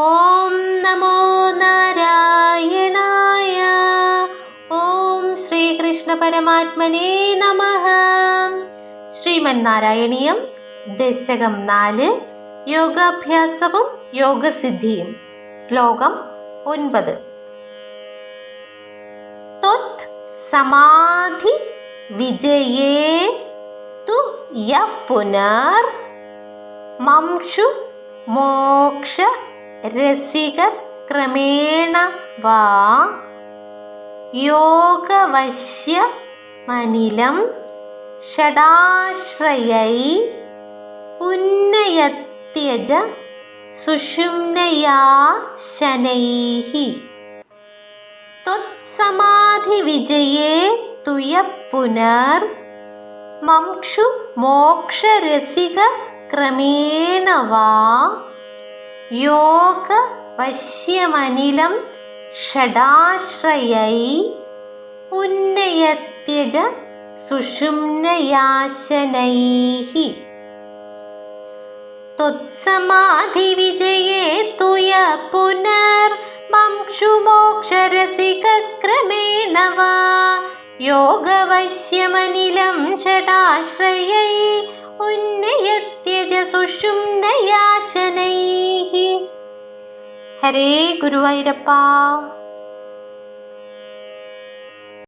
ഓം നമോ നാരായണായ. ഓം ശ്രീകൃഷ്ണ പരമാത്മനേ നമ. ശ്രീമന്നാരായണീയം ദശകം നാല് യോഗാഭ്യാസവും യോഗസിദ്ധിയും. ശ്ലോകം ഒൻപത്. സമാധി വിജയേ തു യ പുനർ മംഷു മോക്ഷ രസികർ ക്രമേണ വാ. യോഗവശ്യ മനിലം ഷടാശ്രയൈ ഉന്നയത്യജ സുഷുമ്നയാ ശനൈഃ ത്വത്സമാധിവിജയേ തുയ പുനർ മംക്ഷു മോക്ഷരസിക ക്രമേണ വാ. वा योगवश्यमनिलं षडाश्रयै उन्नयत्यज सुषुम्नयाशनैः त्वत्समाधिविजये तुय पुनर्मंक्षुमोक्षरसिकक्रमेण वा योगवश्यमनिलं षडाश्रयै ഹരേ ഗുരുവായൂരപ്പ.